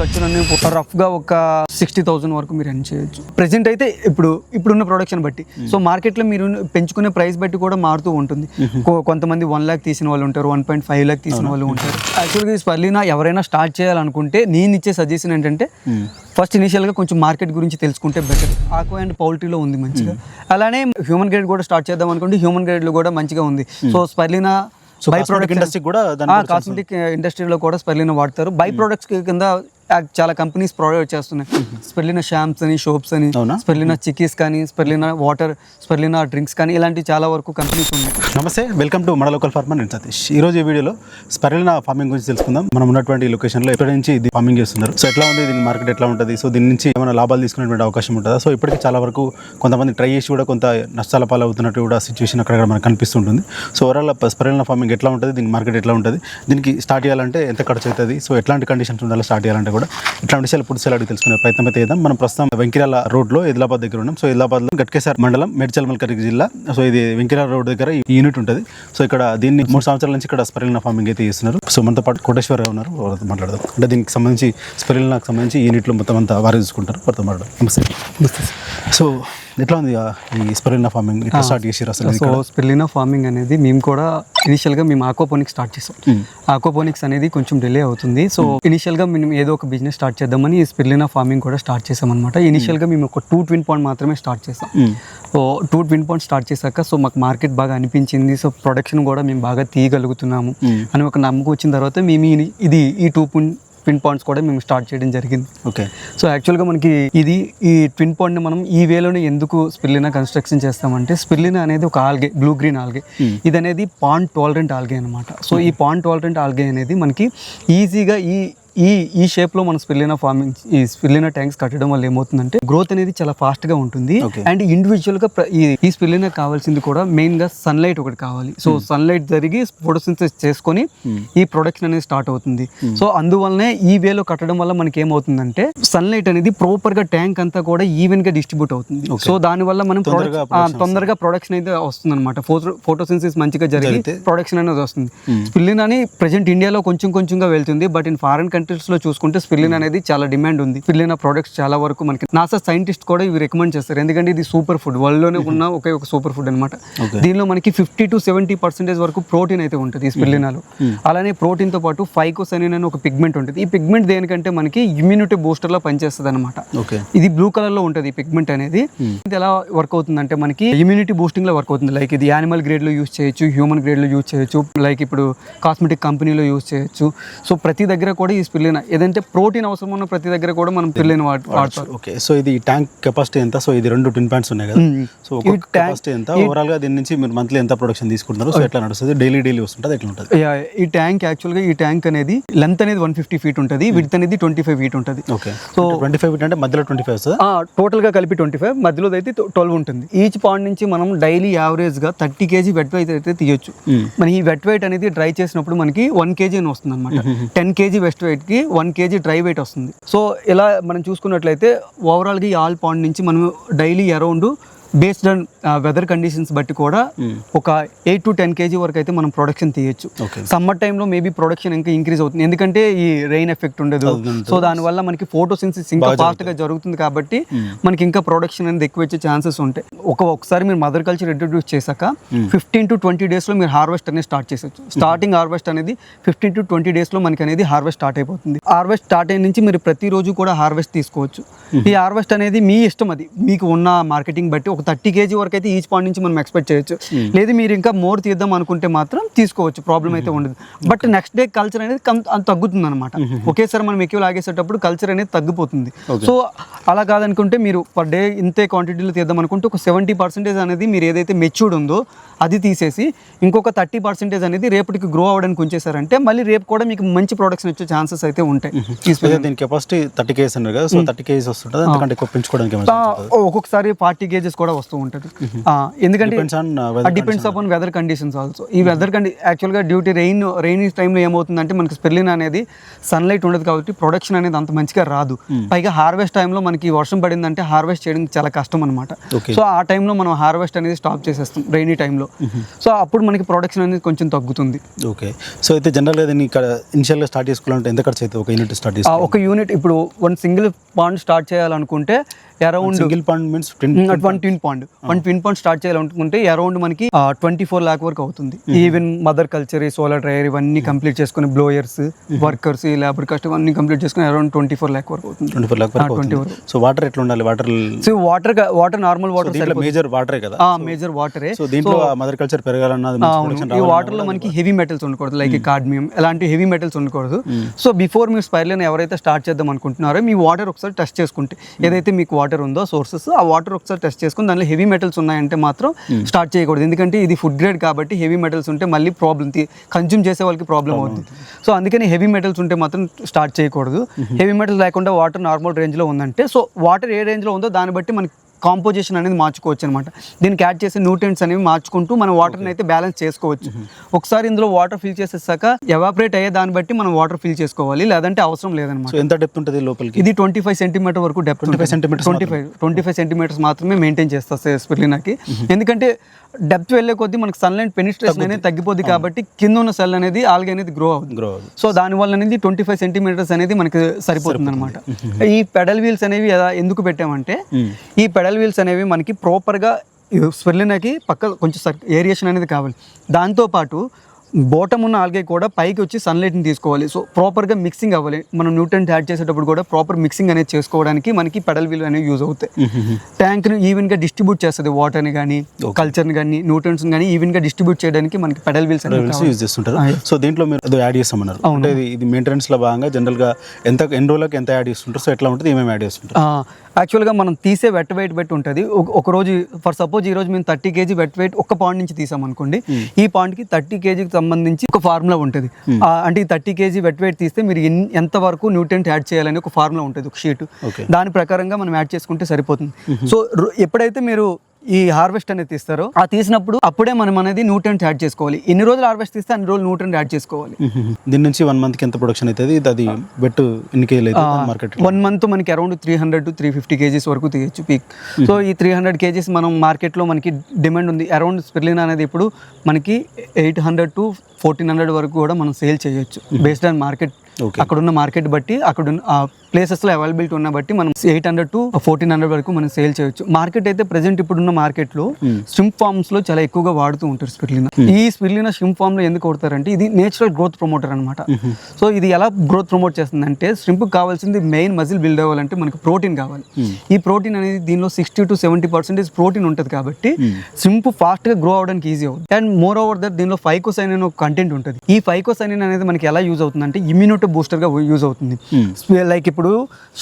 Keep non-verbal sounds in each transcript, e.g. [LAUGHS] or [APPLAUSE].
ఖర్చులన్నీ రఫ్గా ఒక సిక్స్టీ థౌసండ్ వరకు మీరు ఎర్న్ చేయొచ్చు. ప్రెసెంట్ అయితే ఇప్పుడు ఇప్పుడున్న ప్రొడక్షన్ బట్టి. సో మార్కెట్లో మీరు పెంచుకునే ప్రైస్ బట్టి కూడా మారుతూ ఉంటుంది. కొంతమంది వన్ ల్యాక్ తీసిన వాళ్ళు ఉంటారు వన్ పాయింట్ ఫైవ్ ల్యాక్ తీసిన వాళ్ళు ఉంటారు. యాక్చువల్గా ఈ స్పర్లీనా ఎవరైనా స్టార్ట్ చేయాలనుకుంటే నేను ఇచ్చే సజెషన్ ఏంటంటే ఫస్ట్ ఇనిషియల్గా కొంచెం మార్కెట్ గురించి తెలుసుకుంటే బెటర్ ఆక్వా అండ్ పౌల్ట్రీలో ఉంది మంచిగా. అలానే హ్యూమన్ గ్రేడ్ కూడా స్టార్ట్ చేద్దాం అనుకుంటే హ్యూమన్ గ్రేడ్లో కూడా మంచిగా ఉంది. So spirulina so cosmetic industry కూడా కాస్మెటిక్ ఇండస్ట్రీలో కూడా స్పెర్లిన వాడతారు. బై ప్రొడక్ట్స్ కింద చాలా కంపెనీస్ ప్రొవైడ్ చేస్తున్నాయి. స్పెర్లిన షాంప్స్ అని షోప్స్ అని అవునా? స్పెర్లిన చిక్కీస్ కానీ స్పెర్లిన వాటర్ స్పెర్లిన డ్రింక్స్ కానీ ఇలాంటి చాలా వరకు కంపెనీస్ ఉన్నాయి. నమస్తే వెల్కమ్ టు మన లోకల్ ఫార్మర్ నేను సతీష్. ఈ రోజు ఈ వీడియోలో స్పరెలినా ఫార్మింగ్ గురించి తెలుసుకుందాం. మనం ఉన్నటువంటి లొకేషన్లో ఎప్పటి నుంచి ఇది ఫార్మింగ్ చేస్తున్నారు. సో ఎట్లా ఉంది దీని మార్కెట్ ఎట్లా ఉంటుంది? సో దీని నుంచి ఏమైనా లాభాలు తీసుకునేటువంటి అవకాశం ఉంటుందా? సో ఇప్పటికీ చాలా వరకు కొంతమంది ట్రై చేసి కూడా కొంత నష్టాల పాలు అవుతున్నట్టు కూడా సిచ్యువేషన్ అక్కడ మనకు కనిపిస్తుంటుంది. సో ఓవరాల్ స్పరెలినా ఫార్మింగ్ ఎట్లా ఉంటుంది? దీని మార్కెట్ ఎట్లా ఉంటుంది? దీనికి స్టార్ట్ చేయాలంటే ఎంత ఖర్చు అవుతుంది? సో ఎట్లాంటి కండిషన్స్ ఉండాలి స్టార్ట్ చేయాలంటే కూడా. ఇట్లాంటి విషయాలు పూర్తి అడిగి తెలుసుకునే ప్రయత్నం అయితే చేద్దాం. మనం ప్రస్తుతం వెంకిరాల రోడ్లో ఎదిలాబాద్ దగ్గర ఉన్నాం. సో ఎదిలాబాద్లో గట్కేసార్ మండలం మేడ్చల్ మల్కరికి జిల్లా. సో ఇది వెంకిరాల రోడ్ దగ్గర ఈ యూనిట్ ఉంటుంది. సో ఇక్కడ దీన్ని మూడు సంవత్సరాల నుంచి ఇక్కడ స్పెరిలినా ఫార్మింగ్ అయితే చేస్తున్నారు. సో మనతో పాటు కోటేశ్వర గారు ఉన్నారు. వారితో మాట్లాడదాం. అంటే దీనికి సంబంధించి స్పెరిలినాకు సంబంధించి యూనిట్లో మొత్తం అంతా వారే చూసుకుంటారు. వారితో మాట్లాడదాం. నమస్తే. సో ఎట్లా ఉంది ఈ స్పెరిలినా ఫార్మింగ్? ఎట్లా స్టార్ట్ చేసారు అసలు సో స్పెర్లినా ఫార్మింగ్ అనేది మేము కూడా ఇనిషియల్గా మేము ఆక్వాపోనిక్స్ స్టార్ట్ చేసాం. ఆక్వాపోనిక్స్ అనేది కొంచెం డిలే అవుతుంది. సో ఇనిషియల్గా మేము ఏదో ఒక బిజినెస్ స్టార్ట్ చేద్దామని ఈ స్పెర్లినా ఫార్మింగ్ కూడా స్టార్ట్ చేసాం అనమాట ఇనిషియల్గా మేము ఒక టూ ట్విన్ పాయింట్ మాత్రమే స్టార్ట్ చేసాం. So two twin point start చేశాక సో మాకు మార్కెట్ బాగా అనిపించింది. సో ప్రొడక్షన్ కూడా మేము బాగా తీయగలుగుతున్నాము అని ఒక నమ్మకం వచ్చిన తర్వాత మేము ఈ- ఇది ఈ టూ ట్విన్ పాయింట్స్ కూడా మేము స్టార్ట్ చేయడం జరిగింది. ఓకే సో యాక్చువల్గా మనకి ఇది ఈ ట్విన్ పాయింట్ని మనం ఈ వేలోనే ఎందుకు స్పిర్లినా కన్స్ట్రక్షన్ చేస్తామంటే స్పిర్లినా అనేది ఒక ఆల్గే బ్లూ గ్రీన్ ఆల్గే. ఇది అనేది పాండ్ టాలరెంట్ ఆల్గే అనమాట సో ఈ పాండ్ టాలరెంట్ ఆల్గే అనేది మనకి ఈజీగా ఈ ఈ ఈ షేప్లో మనం స్పిర్లినా ఫార్మింగ్ ఈ స్పిర్లినా ట్యాంక్స్ కట్టడం వల్ల ఏమవుతుందంటే గ్రోత్ అనేది చాలా ఫాస్ట్గా ఉంటుంది. అండ్ ఇండివిజువల్గా ఈ ఈ స్పిర్లినా కావాల్సింది కూడా మెయిన్గా సన్లైట్ ఒకటి కావాలి. సో సన్లైట్ జరిగి ఫోటోసింథసిస్ చేసుకొని ఈ ప్రొడక్షన్ అనేది స్టార్ట్ అవుతుంది. సో అందువల్లనే ఈ వేలో కట్టడం వల్ల మనకి ఏమవుతుందంటే సన్లైట్ అనేది ప్రాపర్గా ట్యాంక్ అంతా కూడా ఈవెన్గా డిస్ట్రిబ్యూట్ అవుతుంది. సో దాని వల్ల మనం తొందరగా ప్రొడక్షన్ అయితే వస్తుంది. అనమాట ఫోటో ఫోటోసింథసిస్ మంచిగా జరిగి జరిగితే- ప్రొడక్షన్ అనేది వస్తుంది. స్పిల్లిన్ అని ప్రెసెంట్ ఇండియాలో కొంచెం కొంచెంగా వెళ్తుంది. బట్ ఇన్ ఫారెన్ కంట్రీస్లో చూసుకుంటే స్పిల్లిన్ అనేది చాలా డిమాండ్ ఉంది. స్పిల్లిన్ ప్రొడక్ట్స్ చాలా వరకు మనకి నాసా సైంటిస్ట్ కూడా ఇవి రికమెండ్ చేస్తారు. ఎందుకంటే ఇది సూపర్ ఫుడ్. వరల్డ్లోనే ఉన్న ఒకే ఒక సూపర్ ఫుడ్ అనమాట. దీనిలో మనకి ఫిఫ్టీ టు సెవెంటీ పర్సెంటేజ్ వరకు ప్రోటీన్ అయితే ఉంటుంది ఈ స్పిల్లినాలో అలానే ప్రోటీన్తో పాటు ఫైకోసైనిన్ అని ఒక పిగ్మెంట్ ఉంటుంది. ఈ పిగ్మెంట్ దేనికంటే మనకి ఇమ్యూనిటీ బూస్టర్ లా పనిచేస్తుంది అనమాట ఇది బ్లూ కలర్లో ఉంటుంది ఈ పిగ్మెంట్ అనేది. ఇది ఎలా వర్క్ అవుతుందంటే మనకి ఇమ్యూనిటీ బూస్టింగ్లో వర్క్ అవుతుంది. లైక్ ఇది యానిమల్ గ్రేడ్లో యూస్ చేయొచ్చు హ్యూమన్ గ్రేడ్లో యూస్ చేయొచ్చు లైక్ ఇప్పుడు కాస్మెటిక్ కంపెనీలో యూస్ చేయొచ్చు. సో ప్రతి దగ్గర కూడా ఈ స్పిల్లిన ఏదంటే ప్రోటీన్ అవసరం ఉన్న ప్రతి దగ్గర కూడా మనం పిల్లిన వాడతారు. ఓకే సో ఇది ట్యాంక్ కెపాసిటీ ఎంత? సో ఇది రెండు ట్విన్ పాయింట్స్ ఉన్నాయి కదా. సో కెపాసిటీ ఎంత? ఓవరాల్గా దీని నుంచి మీరు మంత్లీ ఎంత ప్రొడక్షన్ తీసుకుంటున్నారు? సో ఎట్లా నడుస్తుంది? డైలీ డైలీ వస్తుంటుంది ఎట్లా ఉంటుంది? ఈ ట్యాంక్ యాక్చువల్గా ఈ ట్యాంక్ అనేది లెంత్ అనేది వన్ ఫిఫ్టీ ఫీట్ ఉంటుంది విడ్త్ అనేది ట్వంటీ ఫైవ్ ఫీట్ ఉంటుంది. ఓకే. సో ట్వంటీ ఫైవ్ అంటే మధ్యలో ట్వంటీ ఫైవ్ టోటల్గా కలిపి ట్వంటీ ఫైవ్ మధ్యలో అయితే ట్వెల్వ్ ఉంటుంది. ఈచ్ పాయింట్ నుంచి మనం డైలీ యావరేజ్గా థర్టీ కేజీ వెట్ వెయిట్ అయితే తీయొచ్చు. మన ఈ వెట్ వెయిట్ అనేది డ్రై చేసినప్పుడు మనకి వన్ కేజీ అని వస్తుంది అనమాట టెన్ కేజీ వెస్ట్ వెయిట్ కి వన్ కేజీ డ్రై వెయిట్ వస్తుంది. సో ఇలా మనం చూసుకున్నట్లయితే ఓవరాల్గా ఈ ఆల్ పాండ్ నుంచి మనం daily around based on weather conditions బట్టి కూడా ఒక ఎయిట్ టు టెన్ కేజీ వరకు అయితే మనం ప్రొడక్షన్ తీయొచ్చు. సమ్మర్ టైంలో మేబీ ప్రొడక్షన్ ఇంకా ఇంక్రీజ్ అవుతుంది. ఎందుకంటే ఈ రెయిన్ ఎఫెక్ట్ ఉండదు. సో దానివల్ల మనకి ఫోటోసిన్సిస్ ఇంకా ఫాస్ట్గా జరుగుతుంది. కాబట్టి మనకి ఇంకా ప్రొడక్షన్ అనేది ఎక్కువ వచ్చే ఛాన్సెస్ ఉంటాయి. ఒక ఒకసారి మీరు మదర్ కల్చర్ ఇంట్రడ్యూస్ చేశాక ఫిఫ్టీన్ టు ట్వంటీ డేస్లో మీరు హార్వెస్ట్ అనేది స్టార్ట్ చేసొచ్చు స్టార్టింగ్ హార్వెస్ట్ అనేది ఫిఫ్టీన్ టు ట్వంటీ డేస్లో మనకి అనేది హార్వెస్ట్ స్టార్ట్ అయిపోతుంది. హార్వెస్ట్ స్టార్ట్ అయిన నుంచి మీరు ప్రతిరోజు కూడా హార్వెస్ట్ తీసుకోవచ్చు. ఈ హార్వెస్ట్ అనేది మీ ఇష్టం అది. మీకు ఉన్న మార్కెటింగ్ బట్టి ఒక థర్టీ కేజీ వరకు అయితే ఈచ్ పాయింట్ నుంచి మనం ఎక్స్పెక్ట్ చేయొచ్చు. లేదు మీరు ఇంకా మోర్ తీద్దాం అనుకుంటే మాత్రం తీసుకోవచ్చు ప్రాబ్లం అయితే ఉండదు. బట్ నెక్స్ట్ డే కల్చర్ అనేది తగ్గుతుంది అనమాట ఒకేసారి మనం ఎక్కువ లాగేసేటప్పుడు కల్చర్ అనేది తగ్గిపోతుంది. సో అలా కాదనుకుంటే మీరు పర్ డే ఇంతే క్వాంటిటీలో తీద్దాం అనుకుంటే ఒక సెవెంటీ పర్సెంటేజ్ అనేది మీరు ఏదైతే మెచ్యూర్డ్ ఉందో అది తీసేసి ఇంకొక థర్టీ పర్సెంటేజ్ అనేది రేపటికి గ్రో అవ్వడానికి ఉంచేసారంటే మళ్ళీ రేపు కూడా మీకు మంచి ప్రొడక్షన్ వచ్చే ఛాన్సెస్ అయితే ఉంటాయి. దీని కెపాసిటీ థర్టీ కేజీస్ అన్నారు కదా సో థర్టీ కేజీస్ వస్తుంటుంది అంతకంటే ఎక్కువ పెంచుకోవడానికి ఏమైనా ఆ, ఒక్కొక్కసారి ఫార్టీ కేజెస్ కూడా కూడా వస్తూ ఉంటుంది. ఎందుకంటే depends upon weather conditions also ఈ వెదర్ కండి యాక్చువల్గా డ్యూటీ రెయిన్ రెయిన్ టైంలో ఏమవుతుందంటే మనకి స్పెర్లిన్ అనేది సన్లైట్ ఉండదు కాబట్టి ప్రొడక్షన్ అనేది అంత మంచిగా రాదు. పైగా హార్వెస్ట్ టైంలో మనకి వర్షం పడిందంటే హార్వెస్ట్ చేయడం చాలా కష్టం అనమాట. సో ఆ టైంలో మనం హార్వెస్ట్ అనేది స్టాప్ చేసేస్తాం రెయినీ టైంలో సో అప్పుడు మనకి ప్రొడక్షన్ అనేది కొంచెం తగ్గుతుంది. ఓకే సో అయితే జనరల్గా దీన్ని ఇక్కడ ఇనిషియల్గా స్టార్ట్ చేసుకోవాలంటే ఎంత ఖర్చు అవుతుంది? ఒక యూనిట్ స్టార్ట్ ఒక యూనిట్ ఇప్పుడు వన్ సింగిల్ పాండ్ స్టార్ట్ చేయాలనుకుంటే around single point means one twin pond one twin pond start చేయాలనుకుంటే అరౌండ్ మనకి ట్వంటీ ఫోర్ ల్యాక్ వరకు అవుతుంది. Even mother culture solar dryer ఇవన్నీ కంప్లీట్ చేసుకుని బ్లోయర్స్ వర్కర్స్ ఈ లేబర్ కాస్ట్ ఇవన్నీ కంప్లీట్ చేసుకుని అరౌండ్ ట్వంటీ ఫోర్ ల్యాక్ వరకు అవుతుంది. ట్వంటీ ఫోర్ ల్యాక్ వరకు 20 అవుతుంది. సో వాటర్ ఎట్లా ఉండాలి? Water so water water normal water major వాటరే కదా? మేజర్ వాటరే సో దీంట్లో మదర్ కల్చర్ పెరగాలన్నది ప్రొడక్షన్ ఈ వాటర్లో మనకి హెవీ మెటల్స్ ఉండకూడదు. లైక్ కాడ్మియం ఇలాంటి హెవీ మెటల్స్ ఉండకూడదు. సో బిఫోర్ మీరు స్పైర్లైన్ ఎవరైతే స్టార్ట్ చేద్దాం అనుకుంటున్నారో మీ వాటర్ ఒకసారి టెస్ట్ చేసుకుంటే ఏదైతే మీకు వాటర్ ఉందో సోర్సెస్ ఆ వాటర్ ఒకసారి టెస్ట్ చేసుకుని దానిలో హెవీ మెటల్స్ ఉన్నాయంటే మాత్రం స్టార్ట్ చేయకూడదు. ఎందుకంటే ఇది ఫుడ్ గ్రేడ్ కాబట్టి హెవీ మెటల్స్ ఉంటే మళ్ళీ ప్రాబ్లం కన్జ్యూమ్ చేసే వాళ్ళకి ప్రాబ్లం అవుతుంది. సో అందుకని హెవీ మెటల్స్ ఉంటే మాత్రం స్టార్ట్ చేయకూడదు. హెవీ మెటల్స్ లేకుండా వాటర్ నార్మల్ రేంజ్లో ఉందంటే సో వాటర్ ఏ రేంజ్లో ఉందో దాన్ని బట్టి మనకి కాంపోజిషన్ అనేది మార్చుకోవచ్చు అనమాట దీనికి యాడ్ చేసే న్యూట్రియంట్స్ అనేవి మార్చుకుంటూ మనం వాటర్ని అయితే బ్యాలెన్స్ చేసుకోవచ్చు. ఒకసారి ఇందులో వాటర్ ఫిల్ చేసేసాక ఎవాపరేట్ అయ్యే దాన్ని బట్టి మనం వాటర్ ఫిల్ చేసుకోవాలి లేదంటే అవసరం లేదనమాట ఎంత డెప్త్ ఉంటుంది లోపలికి? ఇది ట్వంటీ ఫైవ్ సెంటీమీటర్ వరకు depth 25 centimeters twenty five twenty five centimetres మాత్రమే మెయింటైన్ చేస్తా స్పిర్లినాకి ఎందుకంటే డెప్త్ వెళ్ళే కొద్దీ మనకి సన్లైట్ పెనిస్ట్రేషన్ అనేది తగ్గిపోద్ది కాబట్టి కింద ఉన్న సెల్ అనేది ఆల్గా అనేది గ్రో అవుతుంది గ్రో సో దానివల్ల అనేది ట్వంటీ ఫైవ్ సెంటీమీటర్స్ అనేది మనకి సరిపోతుంది. అనమాట ఈ పెడల్ వీల్స్ అనేవి ఎందుకు పెట్టామంటే ఈ పెడల్ వీల్స్ అనేవి మనకి ప్రాపర్గా స్వెర్లినకి పక్క కొంచెం ఏరియేషన్ అనేది కావాలి. దాంతోపాటు బోటం ఉన్న ఆల్గే కూడా పైకి వచ్చి సన్లైట్ని తీసుకోవాలి. సో ప్రాపర్గా మిక్సింగ్ అవ్వాలి. మనం న్యూట్రెంట్ యాడ్ చేసేటప్పుడు కూడా ప్రాపర్ మిక్సింగ్ అనేది చేసుకోవడానికి మనకి పెడల్ వీల్ అనేవి యూజ్ అవుతాయి. ట్యాంక్ని ఈవెన్గా డిస్ట్రిబ్యూట్ చేస్తుంది వాటర్ని కానీ కల్చర్ని కానీ న్యూట్రెంట్స్ని కానీ ఈవెన్గా డిస్ట్రిబ్యూట్ చేయడానికి మనకి పెడల్ వీల్స్. యూజ్ చేస్తుంటారు. సో దీంట్లో మీరు అది యాడ్ చేస్తామన్నారు. అంటే ఇది ఇది మెయింటెనెన్స్లో భాగంగా జనరల్గా ఎంత ఎన్ని రోజులకి ఎంత యాడ్ చేస్తుంటారు? సో ఎట్లా ఉంటుంది? ఏమేమి యాడ్ చేస్తుంటారు? యాక్చువల్గా మనం తీసే వెట్ వెయిట్ బట్టి ఉంటుంది. ఒక- రోజు ఫర్ సపోజ్ ఈ రోజు మేము థర్టీ కేజీ వెట్ వెయిట్ ఒక పాయింట్ నుంచి తీసాం అనుకోండి ఈ పాయింట్కి థర్టీ కేజీకి సంబంధించి ఒక ఫార్ములా ఉంటుంది. ఆ, అంటే ఈ థర్టీ కేజీ వెట్ వెయిట్ తీస్తే మీరు ఎంత వరకు న్యూట్రెంట్ యాడ్ చేయాలని ఒక ఫార్ములా ఉంటుంది ఒక షీట్. దాని ప్రకారంగా మనం యాడ్ చేసుకుంటే సరిపోతుంది. సో రొ- ఎప్పుడైతే మీరు ఈ హార్వెస్ట్ అనేది తీస్తారో. ఆ తీసినప్పుడు అప్పుడే మనం అనేది న్యూట్రెంట్ యాడ్ చేసుకోవాలి. ఎన్ని రోజులు హార్వెస్ట్ తీస్తే అన్ని రోజులు న్యూట్రెంట్ యాడ్ చేసుకోవాలి. దీని నుంచి వన్ మంత్ ఎంత ప్రొడక్షన్ అవుతుంది? అది బెట్ మార్కెట్ వన్ మంత్ మనకి around three hundred to three fifty KGs వరకు తీయచ్చు పీక్ సో ఈ త్రీ హండ్రెడ్ కేజీస్ మనం మార్కెట్లో మనకి డిమాండ్ ఉంది. అరౌండ్ స్పిర్లిన్ అనేది ఇప్పుడు మనకి eight hundred to fourteen hundred వరకు కూడా మనం సేల్ చేయొచ్చు. Based on market Okay. అక్కడ ఉన్న మార్కెట్ బట్టి అక్కడ ప్లేసెస్లో అవైలబిలిటీ ఉన్న బట్టి మనం eight hundred to fourteen hundred వరకు మనం సేల్ చేయొచ్చు. మార్కెట్ అయితే ప్రెసెంట్ ఇప్పుడున్న మార్కెట్లో స్విమ్ ఫార్మ్స్లో చాలా ఎక్కువగా వాడుతూ ఉంటారు స్పిర్లినా. ఈ స్పిర్లినా స్విమ్ ఫార్మ్లో ఎందుకు కొడతారంటే ఇది నేచురల్ గ్రోత్ ప్రమోటర్ అనమాట సో ఇది ఎలా గ్రోత్ ప్రమోట్ చేస్తుందంటే స్ట్రింప్ కావాల్సింది మెయిన్ మజిల్ బిల్డ్ అవ్వాలంటే మనకు ప్రోటీన్ కావాలి. ఈ ప్రోటీన్ అనేది దీనిలో sixty to seventy percentage protein ఉంటుంది కాబట్టి స్ట్రింప్ ఫాస్ట్గా గ్రో అవడానికి ఈజీ అవుతుంది. అండ్ మోర్ ఓవర్ దట్ దీనిలో ఫైకోసైన్ అనే ఒక కంటెంట్ ఉంటుంది. ఈ ఫైకోసైన్ అనేది మనకి ఎలా యూజ్ అవుతుంది అంటే ఇమ్యూనిటీ బూస్టర్గా యూజ్ అవుతుంది. లైక్ ఇప్పుడు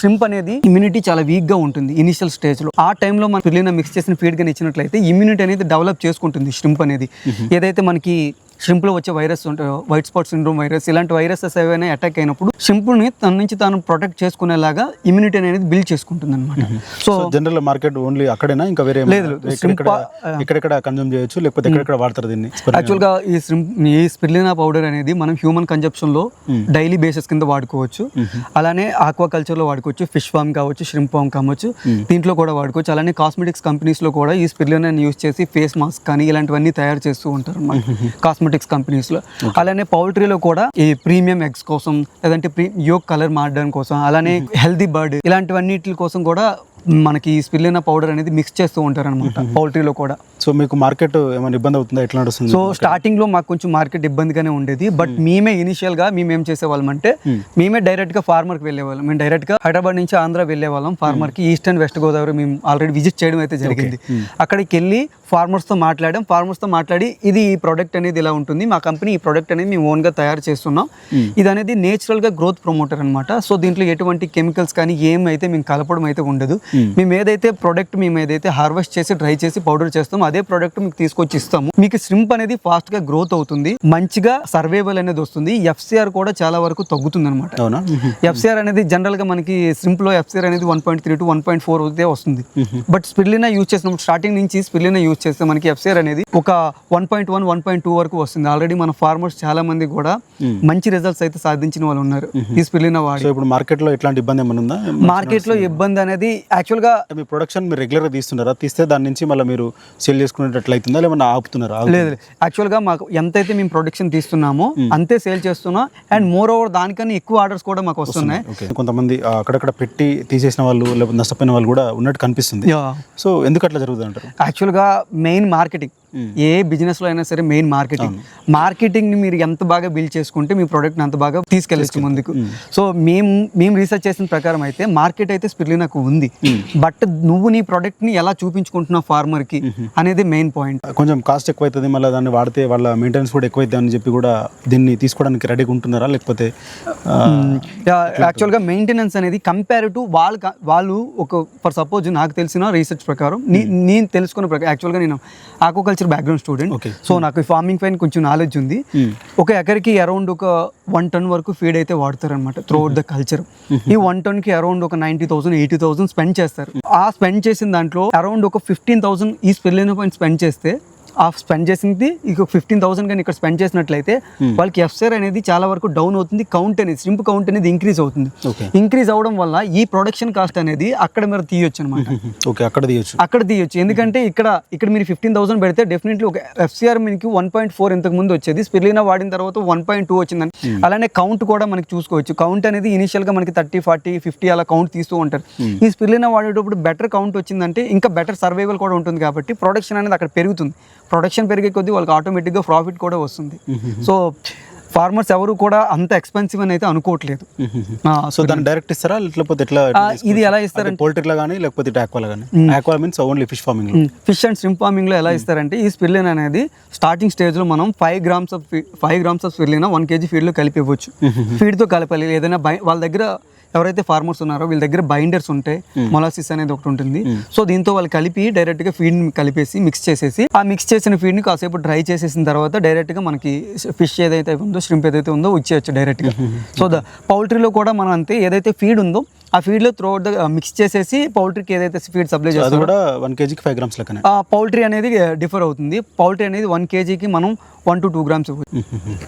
షింప్ అనేది ఇమ్యూనిటీ చాలా వీక్గా ఉంటుంది ఇనిషియల్ స్టేజ్లో. ఆ టైంలో మనం పిల్లిన మిక్స్ చేసిన ఫీడ్ ఇచ్చినట్లయితే ఇమ్యూనిటీ అనేది డెవలప్ చేసుకుంటుంది షింప్ అనేది. ఏదైతే మనకి షింప్లో వచ్చే వైరస్ ఉంటాయో వైట్ స్పాట్ సిండ్రోమ్ వైరస్ ఇలాంటి వైరసెస్ ఏవైనా అటాక్ అయినప్పుడు షింపుని తన నుంచి తాను ప్రొటెక్ట్ చేసుకునేలాగా ఇమ్యూనిటీ అనేది బిల్డ్ చేసుకుంటుంది అనమాట సో జనరల్ మార్కెట్ ఓన్లీ అక్కడేనా? ఇంకా వేరే లేదు. ఎక్కడెక్కడ కన్జ్యూమ్ చేయొచ్చు? లేకపోతే ఎక్కడెక్కడ వాడతారు దీన్ని? యాక్చువల్గా ఈ ఈ స్పిర్లినా పౌడర్ అనేది మనం హ్యూమన్ కన్జప్షన్లో డైలీ బేసిస్ కింద వాడుకోవచ్చు. అలానే ఆక్వా కల్చర్లో వాడుకోవచ్చు ఫిష్ ఫామ్ కావచ్చు ష్రింప్ ఫామ్ కావచ్చు దీంట్లో కూడా వాడుకోవచ్చు. అలానే కాస్మెటిక్స్ కంపెనీస్లో కూడా ఈ స్పిర్లినాని యూస్ చేసి ఫేస్ మాస్క్ కానీ ఇలాంటివన్నీ తయారు చేస్తూ ఉంటారు అన్నమాట కాస్మెటిక్స్ కంపెనీస్లో అలానే పౌల్ట్రీలో కూడా ఈ ప్రీమియం ఎగ్స్ కోసం లేదంటే ప్రీ యోగ్ కలర్ మారడం కోసం అలానే హెల్దీ బర్డ్ ఇలాంటివన్నిటి కోసం కూడా మనకి ఈ స్పిర్లినా పౌడర్ అనేది మిక్స్ చేస్తూ ఉంటారు అనమాట పౌల్ట్రీలో కూడా. సో మీకు మార్కెట్ ఏమైనా ఇబ్బంది అవుతుందా? ఎట్లా నడుస్తుంది? సో స్టార్టింగ్లో మాకు కొంచెం మార్కెట్ ఇబ్బందిగానే ఉండేది. బట్ మేమే ఇనిషియల్గా మేము ఏం చేసేవాళ్ళం అంటే మేమే డైరెక్ట్గా ఫార్మర్కి వెళ్ళేవాళ్ళం. మేము డైరెక్ట్గా హైదరాబాద్ నుంచి ఆంధ్ర వెళ్ళేవాళ్ళం ఫార్మర్కి. ఈస్ట్ అండ్ వెస్ట్ గోదావరి మేము ఆల్రెడీ విజిట్ చేయడం అయితే జరిగింది. అక్కడికి వెళ్ళి ఫార్మర్స్తో మాట్లాడాం. ఫార్మర్స్తో మాట్లాడి ఇది ఈ ప్రోడక్ట్ అనేది ఇలా ఉంటుంది. మా కంపెనీ ఈ ప్రోడక్ట్ అనేది మేము ఓన్గా తయారు చేస్తున్నాం. ఇది అనేది నేచురల్గా గ్రోత్ ప్రమోటర్ అనమాట సో దీంట్లో ఎటువంటి కెమికల్స్ కానీ ఏం అయితే మేము కలపడం అయితే ఉండదు. మేము. ఏదైతే ప్రోడక్ట్ మేము ఏదైతే హార్వెస్ట్ చేసి డ్రై చేసి పౌడర్ చేస్తామో అదే ప్రోడక్ట్ మీకు తీసుకొచ్చి ఇస్తాము. మీకు శ్రింప్ అనేది ఫాస్ట్గా గ్రోత్ అవుతుంది. మంచిగా సర్వైవల్ అనేది వస్తుంది. ఎఫ్సిఆర్ కూడా చాలా వరకు తగ్గుతుంది అనమాట ఎఫ్సిఆర్ అనేది జనరల్గా మనకి సింప్లో ఎఫ్సిఆర్ అనేది one point three to one point four అయితే వస్తుంది. బట్ స్పిర్లినా యూజ్ చేసినప్పుడు స్టార్టింగ్ నుంచి స్పిర్లినా యూజ్ చేస్తే మనకి ఎఫ్సిఆర్ అనేది ఒక one point one one point two వరకు వస్తుంది. ఆల్రెడీ మన ఫార్మర్స్ చాలా మంది కూడా మంచి రిజల్ట్స్ అయితే సాధించిన వాళ్ళు ఉన్నారు. స్పిర్లినా వాడి సో ఇప్పుడు మార్కెట్లో ఇట్లాంటి ఇబ్బంది ఏమైనా ఉందా? మార్కెట్లో ఇబ్బంది అనేది యాక్చువల్గా మీ ప్రొడక్షన్ మీరు రెగ్యులర్గా తీస్తున్నారా? తీస్తే దాని నుంచి మళ్ళీ మీరు సేల్ చేసుకునేటట్లు అవుతుందా? లేమన్నా ఆపుతున్నారా లేదు యాక్చువల్గా మాకు ఎంతైతే మేము ప్రొడక్షన్ తీస్తున్నామో అంతే సేల్ చేస్తున్నాం. అండ్ మోర్ ఓవర్ దానికన్నా ఎక్కువ ఆర్డర్స్ కూడా మాకు వస్తున్నాయి. కొంతమంది అక్కడక్కడ పెట్టి తీసేసిన వాళ్ళు లేకపోతే నష్టపోయిన వాళ్ళు కూడా ఉన్నట్టు కనిపిస్తుంది. సో ఎందుకు అట్లా జరుగుతుంది అంటారు యాక్చువల్గా మెయిన్ మార్కెటింగ్. ఏ బిజినెస్లో అయినా సరే మెయిన్ మార్కెటింగ్ మార్కెటింగ్ని మీరు ఎంత బాగా బిల్డ్ చేసుకుంటే మీ ప్రోడక్ట్ అంత బాగా తీసుకెళ్ళచ్చు ముందుకు. సో మేము మేము రీసెర్చ్ చేసిన ప్రకారం అయితే మార్కెట్ అయితే స్పిర్లినాకు ఉంది. బట్ నువ్వు నీ ప్రోడక్ట్ని ఎలా చూపించుకుంటున్నావు ఫార్మర్కి అనేది మెయిన్ పాయింట్ కొంచెం కాస్ట్ ఎక్కువ అవుతుంది మళ్ళీ దాన్ని వాడితే వాళ్ళ మెయింటెనెన్స్ కూడా ఎక్కువ అవుతుంది అని చెప్పి కూడా దీన్ని తీసుకోవడానికి రెడీగా ఉంటున్నారా? లేకపోతే యాక్చువల్గా మెయింటెనెన్స్ అనేది కంపేర్ టు వాళ్ళు వాళ్ళు ఒక ఫర్ సపోజ్ నాకు తెలిసిన రీసెర్చ్ ప్రకారం నేను తెలుసుకున్న ప్రకారం యాక్చువల్గా నేను ఆక్వాకల్చర్ బ్యాక్గ్రౌండ్ స్టూడెంట్. సో నాకు ఫార్మింగ్ పైన కొంచెం నాలెడ్జ్ ఉంది. Hmm. ఒక ఎకరికి అరౌండ్ ఒక వన్ టన్ వరకు ఫీడ్ అయితే వాడతారనమాట త్రూ అవుట్ ద కల్చర్ ఈ వన్ టన్కి అరౌండ్ ఒక ninety thousand eighty thousand spend చేస్తారు. ఆ స్పెండ్ చేసిన దాంట్లో అరౌండ్ ఒక ఫిఫ్టీన్ థౌసండ్ ఈ స్పెల్లిన పాయింట్ స్పెండ్ చేస్తే ఆ స్పెండ్ చేసింది ఇక ఫిఫ్టీన్ థౌసండ్ కానీ ఇక్కడ స్పెండ్ చేసినట్లయితే వాళ్ళకి ఎఫ్సర్ అనేది చాలా వరకు డౌన్ అవుతుంది కౌంట్ అనేది స్ట్రింప్ కౌంట్ అనేది ఇంక్రీజ్ అవుతుంది. ఇంక్రీజ్ అవడం వల్ల ఈ ప్రొడక్షన్ కాస్ట్ అనేది అక్కడ మీరు తీయొచ్చు అనమాట ఓకే [LAUGHS] అక్కడ తీయొచ్చు. అక్కడ తీయొచ్చు. ఎందుకంటే ఇక్కడ ఇక్కడ మీరు ఫిఫ్టీన్ థౌసండ్ పెడితే డెఫినెట్లీ ఒక ఎఫ్సిఆర్ మీకు వన్ పాయింట్ ఫోర్ ఇంతకు ముందు వచ్చేది. స్పిర్లినా వాడిన తర్వాత వన్ పాయింట్ టూ వచ్చిందని. అలానే కౌంట్ కూడా మనకి చూసుకోవచ్చు. కౌంట్ అనేది ఇనిషియల్గా మనకి థర్టీ ఫార్టీ ఫిఫ్టీ అలా కౌంట్ తీస్తూ ఉంటారు. ఈ స్పిర్లినా వాడేటప్పుడు బెటర్ కౌంట్ వచ్చిందంటే ఇంకా బెటర్ సర్వైవల్ కూడా ఉంటుంది కాబట్టి ప్రొడక్షన్ అనేది అక్కడ పెరుగుతుంది. ప్రొడక్షన్ పెరిగే కొద్దీ వాళ్ళకి ఆటోమేటిక్గా ప్రాఫిట్ కూడా వస్తుంది. సో ఫార్మర్స్ ఎవరు కూడా అంత ఎక్స్పెన్సివ్ అని అయితే అనుకోవట్లేదు. సో దాన్ని డైరెక్ట్ ఇస్తారా? లేకపోతే ఎట్లా ఇది ఎలా ఇస్తారంటే పోల్ట్రీలో కానీ లేకపోతే ఇటు ఆక్వాలో కానీ aqua means only fish farming fish and shrimp ఫార్మింగ్లో ఎలా ఇస్తారంటే ఈ స్పిర్లిన్ అనేది స్టార్టింగ్ స్టేజ్లో మనం five grams of five grams of spirulina one KG ఫీడ్లో కలిపి ఇవ్వచ్చు. ఫీడ్తో కలపాలి. ఏదైనా వాళ్ళ దగ్గర ఎవరైతే ఫార్మర్స్ ఉన్నారో వీళ్ళ దగ్గర బైండర్స్ ఉంటాయి మొలాసిస్ అనేది ఒకటి ఉంటుంది. సో దీంతో వాళ్ళు కలిపి డైరెక్ట్గా ఫీడ్ కలిపేసి మిక్స్ చేసేసి ఆ మిక్స్ చేసిన ఫీడ్ని కాసేపు డ్రై చేసేసిన తర్వాత డైరెక్ట్గా మనకి ఫిష్ ఏదైతే ఉందో స్ట్రింప్ ఏదైతే ఉందో వచ్చేయచ్చు డైరెక్ట్గా. సో ద పౌల్ట్రీలో కూడా మనం అంతే ఏదైతే ఫీడ్ ఉందో ఆ ఫీడ్లో త్రూ ద మిక్స్ చేసేసి పౌల్ట్రీకి ఏదైతే ఫీడ్ సప్లై చేస్తారో కూడా వన్ కేజీకి ఫైవ్ గ్రామ్స్ లెక్కనే? పౌల్ట్రీ అనేది డిఫర్ అవుతుంది. పౌల్ట్రీ అనేది వన్ కేజీకి మనం one to two grams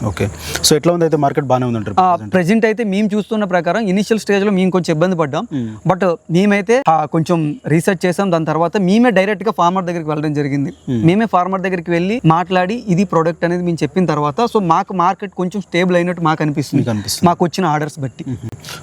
okay so ఎట్లా ఉంది? అయితే మార్కెట్ బాగానే ఉందంటారు ప్రెసెంట్ అయితే మేము చూస్తున్న ప్రకారం ఇనిషియల్ స్టేజ్లో మేము కొంచెం ఇబ్బంది పడ్డాం. బట్ మేమైతే ఆ, కొంచెం రీసెర్చ్ చేసాం. దాని తర్వాత మేమే డైరెక్ట్గా ఫార్మర్ దగ్గరికి వెళ్ళడం జరిగింది. మేమే ఫార్మర్ దగ్గరికి వెళ్ళి మాట్లాడి ఇది ప్రోడక్ట్ అనేది మేము చెప్పిన తర్వాత సో మాకు మార్కెట్ కొంచెం స్టేబుల్ అయినట్టు మాకు అనిపిస్తుంది. మీకు అనిపిస్తుంది. మాకు వచ్చిన ఆర్డర్స్ బట్టి.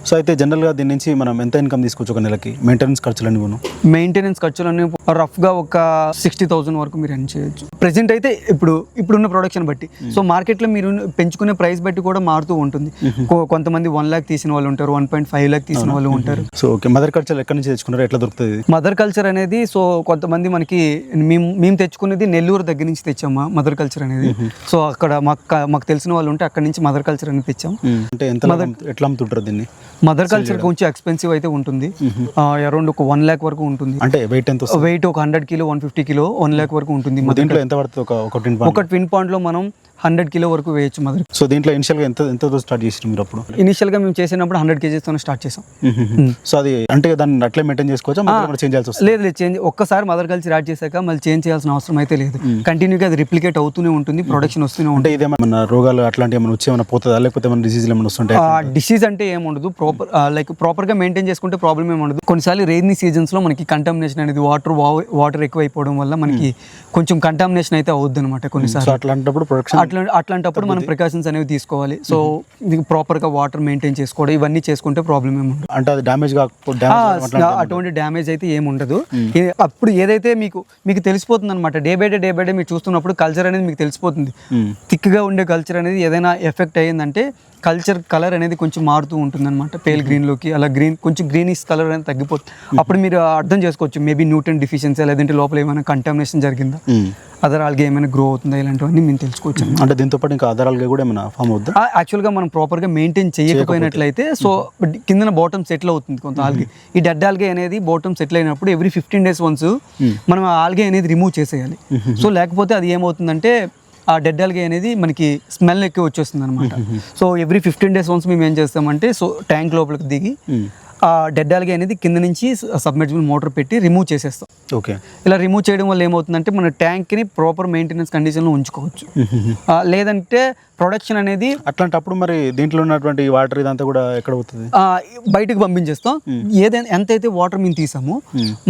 సో అయితే జనరల్గా దీని నుంచి మనం ఎంత ఇన్కమ్ తీసుకోవచ్చు ఒక నెలకి? మెయింటెనెన్స్ ఖర్చులు అన్ని పోను మెయింటెనెన్స్ ఖర్చులన్నీ రఫ్గా ఒక సిక్స్టీ థౌసండ్ వరకు మీరు ఎర్న్ చేయొచ్చు. ప్రెసెంట్ అయితే ఇప్పుడు ఇప్పుడున్న ప్రొడక్షన్ బట్టి. సో మార్కెట్లో మీరు పెంచుకునే ప్రైస్ బట్టి కూడా మారుతూ ఉంటుంది. కొ- కొంతమంది వన్ లాక్ తీసిన వాళ్ళు ఉంటారు వన్ పాయింట్ ఫైవ్ లాక్ తీసిన వాళ్ళు ఉంటారు. సో ఓకే మదర్ ఖర్చులు ఎక్కడి నుంచి తెచ్చుకున్నారు? ఎట్లా దొరుకుతుంది? మదర్ కల్చర్ అనేది సో కొంతమంది మనకి మేము మేము తెచ్చుకునేది నెల్లూరు దగ్గర నుంచి తెచ్చాము మదర్ కల్చర్ అనేది. సో అక్కడ మాకు మాకు తెలిసిన వాళ్ళు ఉంటే అక్కడ నుంచి మదర్ కల్చర్ అనేది తెచ్చాం. అంటే ఎంత ఎట్లా అమ్ముతుంటారు దీన్ని? మదర్ కల్చర్ కొంచెం ఎక్స్పెన్సివ్ అయితే ఉంటుంది. అరౌండ్ ఒక వన్ ల్యాక్ వరకు ఉంటుంది. అంటే వెయిట్ ఎంత వెయిట్ ఒక hundred kilo one fifty kilo one lakh వరకు ఉంటుంది. ఒక ట్విన్ పాయింట్లో మనం హండ్రెడ్ కిలో వరకు వేయచ్చు మదర్. సో దీంట్లో ఇనిషియల్గా ఎంత ఎంతతో స్టార్ట్ చేసినారు మీరు అప్పుడు? ఇనిషియల్గా మేము చేసినప్పుడు హండ్రెడ్ కేజీస్తో స్టార్ట్ చేసాం. సో అది అంటే దాన్ని అట్లే మెయింటైన్ చేసుకోవచ్చా? చేంజ్ చేయాల్సి వస్తుంది? లేదు లేదు చేంజ్ ఒక్కసారి మదర్ కల్చర్ యాడ్ చేశాక మళ్ళీ చేంజ్ చేయాల్సిన అవసరం అయితే లేదు. కంటిన్యూగా అది రిప్లికేట్ అవుతూనే ఉంటుంది ప్రొడక్షన్ వస్తూనే ఉంటుంది. ఇదేమన్నా రోగాలు అట్లాంటివి ఏమైనా వచ్చి ఏమైనా పోతుందా? లేకపోతే ఏమైనా డిసీజ్లు ఏమైనా వస్తుంటాయి డిసీజ్ అంటే ఏముండదు ప్రాపర్ లైక్ ప్రాపర్గా మెయింటైన్ చేసుకుంటే ప్రాబ్లం ఏమి ఉండదు. కొన్నిసార్లు రైనీ సీజన్స్లో మనకి కంటామినేషన్ అనేది వాటర్ వాటర్ ఎక్కువ అయిపోవడం వల్ల మనకి కొంచెం కంటామినేషన్ అయితే అవుద్ది అనమాట కొన్నిసార్లు. అట్లాంటప్పుడు ప్రొడక్షన్ అట్లా అట్లాంటప్పుడు మనం ప్రికాషన్స్ అనేవి తీసుకోవాలి. సో ప్రాపర్గా వాటర్ మెయింటైన్ చేసుకోవడం ఇవన్నీ చేసుకుంటే ప్రాబ్లం ఏమి ఉండదు. అంటే అది డ్యామేజ్ అటువంటి డ్యామేజ్ అయితే ఏమి ఉండదు. అప్పుడు ఏదైతే మీకు మీకు తెలిసిపోతుంది అనమాట day by day day by day మీరు చూస్తున్నప్పుడు కల్చర్ అనేది మీకు తెలిసిపోతుంది. థిక్గా ఉండే కల్చర్ అనేది ఏదైనా ఎఫెక్ట్ అయ్యిందంటే కల్చర్ కలర్ అనేది కొంచెం మారుతూ ఉంటుంది అనమాట పేల్ గ్రీన్లోకి అలా గ్రీన్ కొంచెం గ్రీనిష్ కలర్ అనేది తగ్గిపోతుంది. అప్పుడు మీరు అర్థం చేసుకోవచ్చు మేబీ న్యూట్రన్ డిఫిషియన్సీ లేదంటే లోపల ఏమైనా కంటామినేషన్ జరిగిందా? అదర్ ఆల్గే ఏమైనా గ్రో అవుతుందా ఇలాంటివన్నీ మేము తెలుసుకోవచ్చు అంటే దీంతో పాటు ఇంకా ఆధారాలుగా కూడా ఏమైనా ఫామ్ అవుద్దా? యాక్చువల్గా మనం ప్రాపర్గా మెయింటైన్ చేయకపోయినట్లయితే సో కింద బాటమ్ సెటిల్ అవుతుంది కొంత ఆల్గే ఈ డెడ్ ఆల్గే అనేది బాటమ్ సెటిల్ అయినప్పుడు ఎవ్రీ ఫిఫ్టీన్ డేస్ వన్స్ మనం ఆ ఆల్గే అనేది రిమూవ్ చేసేయాలి. సో లేకపోతే అది ఏమవుతుందంటే ఆ డెడ్ ఆల్గే అనేది మనకి స్మెల్ ఎక్కువ వచ్చేస్తుంది అనమాట so every fifteen days once మేము ఏం చేస్తామంటే సో ట్యాంక్ లోపలికి దిగి ఆ డెడ్ ఆల్గే అనేది కింద నుంచి సబ్మెర్జిబుల్ మోటార్ పెట్టి రిమూవ్ చేసేస్తాం. ఓకే. ఇలా రిమూవ్ చేయడం వల్ల ఏమవుతుందంటే మన ట్యాంక్ని ప్రాపర్ మెయింటెనెన్స్ కండిషన్లో ఉంచుకోవచ్చు. లేదంటే ప్రొడక్షన్ అనేది అట్లాంటప్పుడు మరి దీంట్లో ఉన్నటువంటి వాటర్ ఇదంతా కూడా ఎక్కడ అవుతుంది బయటకు పంపించేస్తాం. ఏదైనా ఎంతైతే వాటర్ మేము తీసామో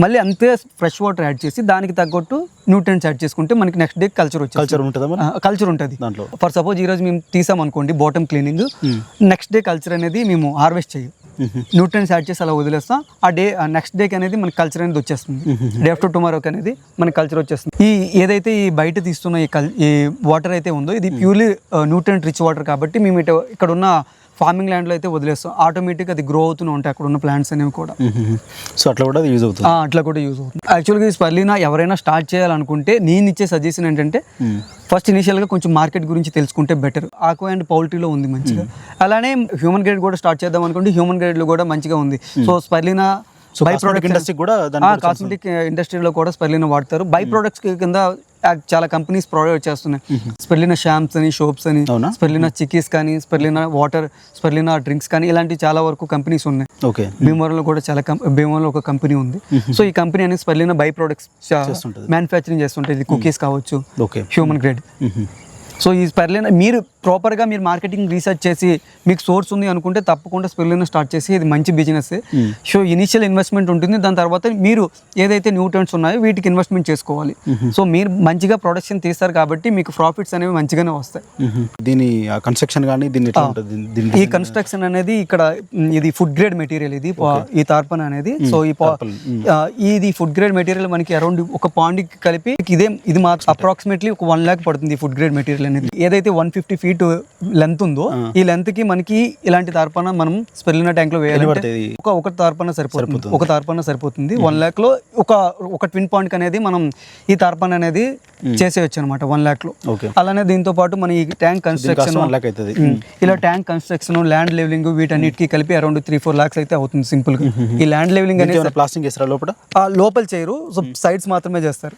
మళ్ళీ అంతే ఫ్రెష్ వాటర్ యాడ్ చేసి దానికి తగ్గట్టు న్యూట్రియన్స్ యాడ్ చేసుకుంటే మనకి నెక్స్ట్ డే కల్చర్ వచ్చి కల్చర్ ఉంటుందా కల్చర్ ఉంటుంది. దాంట్లో. ఫర్ సపోజ్ ఈరోజు మేము తీసాం అనుకోండి bottom cleaning next day culture అనేది మేము హార్వెస్ట్ చేయం. న్యూట్రియన్స్ యాడ్ చేసి అలా వదిలేస్తాం. ఆ డే నెక్స్ట్ డేకి అనేది మన కల్చర్ అనేది వచ్చేస్తుంది. డే ఆఫ్టర్ టుమారోకి అనేది మన కల్చర్ వచ్చేస్తుంది. ఈ ఏదైతే ఈ బయట తీస్తున్న ఈ కల్ ఈ వాటర్ అయితే ఉందో ఇది ప్యూర్లీ న్యూట్రియన్ రిచ్ వాటర్ కాబట్టి మేము ఇటు ఇక్కడ ఉన్న ఫార్మింగ్ ల్యాండ్లో అయితే వదిలేస్తాం. ఆటోమేటిక్గా అది గ్రో అవుతూనే ఉంటాయి. అక్కడ ఉన్న ప్లాంట్స్ అనేవి కూడా. సో అట్లా కూడా యూజ్ అవుతుంది. అట్లా కూడా యూజ్ అవుతుంది. యాక్చువల్గా ఈ స్పర్లీనా ఎవరైనా స్టార్ట్ చేయాలనుకుంటే నేను ఇచ్చే సజెషన్ ఏంటంటే ఫస్ట్ ఇనిషియల్గా కొంచెం మార్కెట్ గురించి తెలుసుకుంటే బెటర్ ఆక్వా అండ్ పౌల్ట్రీలో ఉంది మంచిగా. అలానే హ్యూమన్ గ్రేడ్ కూడా స్టార్ట్ చేద్దాం అనుకుంటే హ్యూమన్ గ్రేడ్లో కూడా మంచిగా ఉంది. So spirulina by cosmetic industry కూడా కాస్మెటిక్ ఇండస్ట్రీలో కూడా స్పెర్లినా వాడతారు. బై ప్రొడక్ట్స్ కింద చాలా కంపెనీస్ ప్రొవైడ్ చేస్తున్నాయి. స్పెర్లినా షాంప్స్ అని షోప్స్ అని? స్పెర్లినా చిక్కీస్ కానీ స్పెర్లినా వాటర్ స్పెర్లినా డ్రింక్స్ కానీ ఇలాంటి చాలా వరకు కంపెనీస్ ఉన్నాయి. ఓకే. భీమవరంలో కూడా చాలా భీమవరంలో ఒక కంపెనీ ఉంది. సో ఈ కంపెనీ అనేది స్పెర్లినా బై ప్రొడక్ట్స్. మ్యానుఫ్యాక్చరింగ్ చేస్తుంటుంది. ఇది కుకీస్ కావచ్చు ఓకే. హ్యూమన్ గ్రేడ్ సో ఈ స్పెర్లినా మీరు ప్రాపర్గా మీరు మార్కెటింగ్ రీసెర్చ్ చేసి మీకు సోర్స్ ఉంది అనుకుంటే తప్పకుండా స్పెర్లినా స్టార్ట్ చేసి ఇది మంచి బిజినెస్ సో ఇనిషియల్ ఇన్వెస్ట్మెంట్ ఉంటుంది. దాని తర్వాత మీరు ఏదైతే న్యూట్రెంట్స్ ఉన్నాయో వీటికి ఇన్వెస్ట్మెంట్ చేసుకోవాలి. సో మీరు మంచిగా ప్రొడక్షన్ తీస్తారు కాబట్టి మీకు ప్రాఫిట్స్ అనేవి మంచిగానే వస్తాయి. దీని కన్స్ట్రక్షన్ కానీ దీని- ఈ కన్స్ట్రక్షన్ అనేది ఇక్కడ ఇది ఫుడ్ గ్రేడ్ మెటీరియల్ ఇది. ఈ తార్పన్ అనేది. సో ఈ ఇది ఫుడ్ గ్రేడ్ మెటీరియల్ మనకి అరౌండ్ ఒక పాండ్ కలిపి ఇదే ఇది మా అప్రాక్సిమేట్లీ ఒక వన్ ల్యాక్ పడుతుంది ఫుడ్ గ్రేడ్ మెటీరియల్ అనేది ఏదైతే వన్ ఫిఫ్టీ ఫీట్ లెంత్ ఉందో ఈ లెంత్కి మనకి ఇలాంటి తార్పన మనం స్పెర్లినా ట్యాంక్లో వేయాలంటే? ఒక ఒక తార్పన సరిపోతుంది. ఒక తార్పన సరిపోతుంది. వన్ ల్యాక్లో ఒక ఒక ట్విన్ పాయింట్ అనేది మనం ఈ తార్పన అనేది చేసేయచ్చు అనమాట వన్ ల్యాక్లో. అలానే దీంతో పాటు మన ఈ ట్యాంక్ కన్స్ట్రక్షన్. ఇలా ట్యాంక్ కన్స్ట్రక్షన్ ల్యాండ్ లెవెలింగ్ వీటన్నిటికి కలిపి అరౌండ్ త్రీ ఫోర్ లాక్స్ అయితే అవుతుంది సింపుల్గా. ఈ ల్యాండ్ లెవెలింగ్ అనేది ప్లాస్టింగ్ చేస్తారా లోపల? లోపల చేయరు. సో సైడ్స్ మాత్రమే చేస్తారు.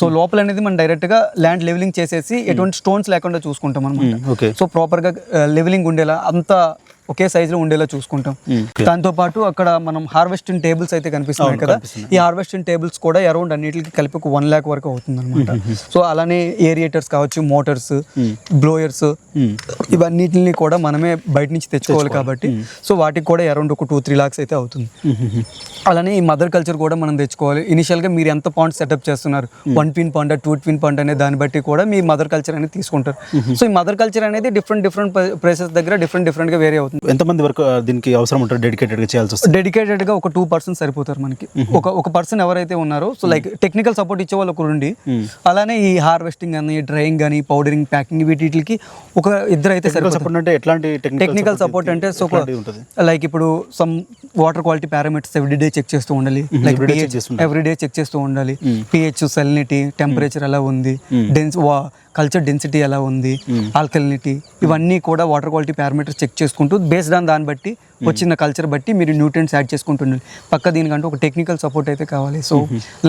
సో లోపల అనేది మనం డైరెక్ట్గా ల్యాండ్ లెవెలింగ్ చేసేసి ఎటువంటి స్టోన్స్ లేకుండా చూసుకుంటాం అనమాట ఓకే. సో ప్రాపర్గా లెవెలింగ్ ఉండేలా అంత ఒకే సైజ్లో ఉండేలా చూసుకుంటాం. దాంతో పాటు అక్కడ మనం హార్వెస్టింగ్ టేబుల్స్ అయితే కనిపిస్తున్నాయి కదా. ఈ హార్వెస్టింగ్ టేబుల్స్ కూడా అరౌండ్ అన్నిటికి కలిపి ఒక వన్ ల్యాక్ వరకు అవుతుంది అనమాట సో అలానే ఏరియేటర్స్ కావచ్చు మోటార్స్ బ్లోయర్స్ ఇవన్నిటిని కూడా మనమే బయట నుంచి తెచ్చుకోవాలి కాబట్టి. సో వాటికి కూడా అరౌండ్ ఒక టూ త్రీ లాక్స్ అయితే అవుతుంది. అలానే ఈ మదర్ కల్చర్ కూడా మనం తెచ్చుకోవాలి. ఇనిషియల్గా మీరు ఎంత పాండ్ సెటప్ చేస్తున్నారు? One twin pond two twin pond అనే దాన్ని బట్టి కూడా మీ మదర్ కల్చర్ అనేది తీసుకుంటారు. సో ఈ మదర్ కల్చర్ అనేది డిఫరెంట్ డిఫరెంట్ ప్లేసెస్ దగ్గర డిఫరెంట్ డిఫరెంట్గా వేరే అవుతుంది. ఎంతమంది వరకు దీనికి అవసరం ఉంటుంది డెడికేటెడ్గా చేయాల్సి వస్తుంది? డెడికేటెడ్గా ఒక టూ పర్సన్ సరిపోతారు మనకి. ఒక ఒక పర్సన్ ఎవరైతే ఉన్నారో సో లైక్ టెక్నికల్ సపోర్ట్ ఇచ్చే వాళ్ళు ఒకరు ఉండి అలానే ఈ హార్వెస్టింగ్ అని డ్రైయింగ్ కానీ పౌడరింగ్ ప్యాకింగ్ వీటికి ఒక ఇద్దరు అయితే సరిపోతారు. సపోర్ట్ అంటే ఎట్లాంటి టెక్నికల్ సపోర్ట్ అంటే సో ఉంటుంది? లైక్ ఇప్పుడు some water quality parameters everyday check చేస్తూ ఉండాలి. లైక్. ఎవ్రీడే చెక్ చేస్తూ ఉండాలి. పిహెచ్ సెలినిటీ టెంపరేచర్ ఎలా ఉంది? డెన్స్ కల్చర్ డెన్సిటీ ఎలా ఉంది? ఆల్కలినిటీ ఇవన్నీ కూడా వాటర్ క్వాలిటీ పారామీటర్స్ చెక్ చేసుకుంటూ బేస్డ్ ఆన్ దాన్ని బట్టి వచ్చిన కల్చర్ బట్టి మీరు న్యూట్రియన్స్ యాడ్ చేసుకుంటుండాలి పక్క దీనికంటే ఒక టెక్నికల్ సపోర్ట్ అయితే కావాలి. సో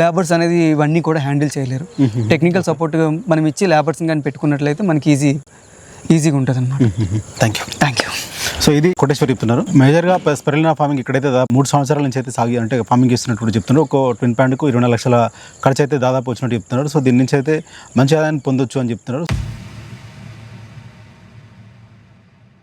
లేబర్స్ అనేది ఇవన్నీ కూడా హ్యాండిల్ చేయలేరు. టెక్నికల్ సపోర్ట్ మనం ఇచ్చి లేబర్స్ని కానీ పెట్టుకున్నట్లయితే మనకి ఈజీ ఈజీగా ఉంటుంది అనమాట thank you thank you so ఇది కోటేశ్వర్ చెప్తున్నారు. మేజర్గా స్పెరలినా ఫార్మింగ్ ఇక్కడైతే మూడు సంవత్సరాల నుంచి అయితే సాగి అంటే ఫార్మింగ్ చేస్తున్నట్టు కూడా చెప్తున్నారు. ఒక ట్విన్ ప్యాంట్కు ఇరవై లక్షల ఖర్చు అయితే దాదాపు వచ్చినట్టు చెప్తున్నారు. సో దీని నుంచి అయితే మంచి ఆదాయాన్ని పొందొచ్చు అని చెప్తున్నారు.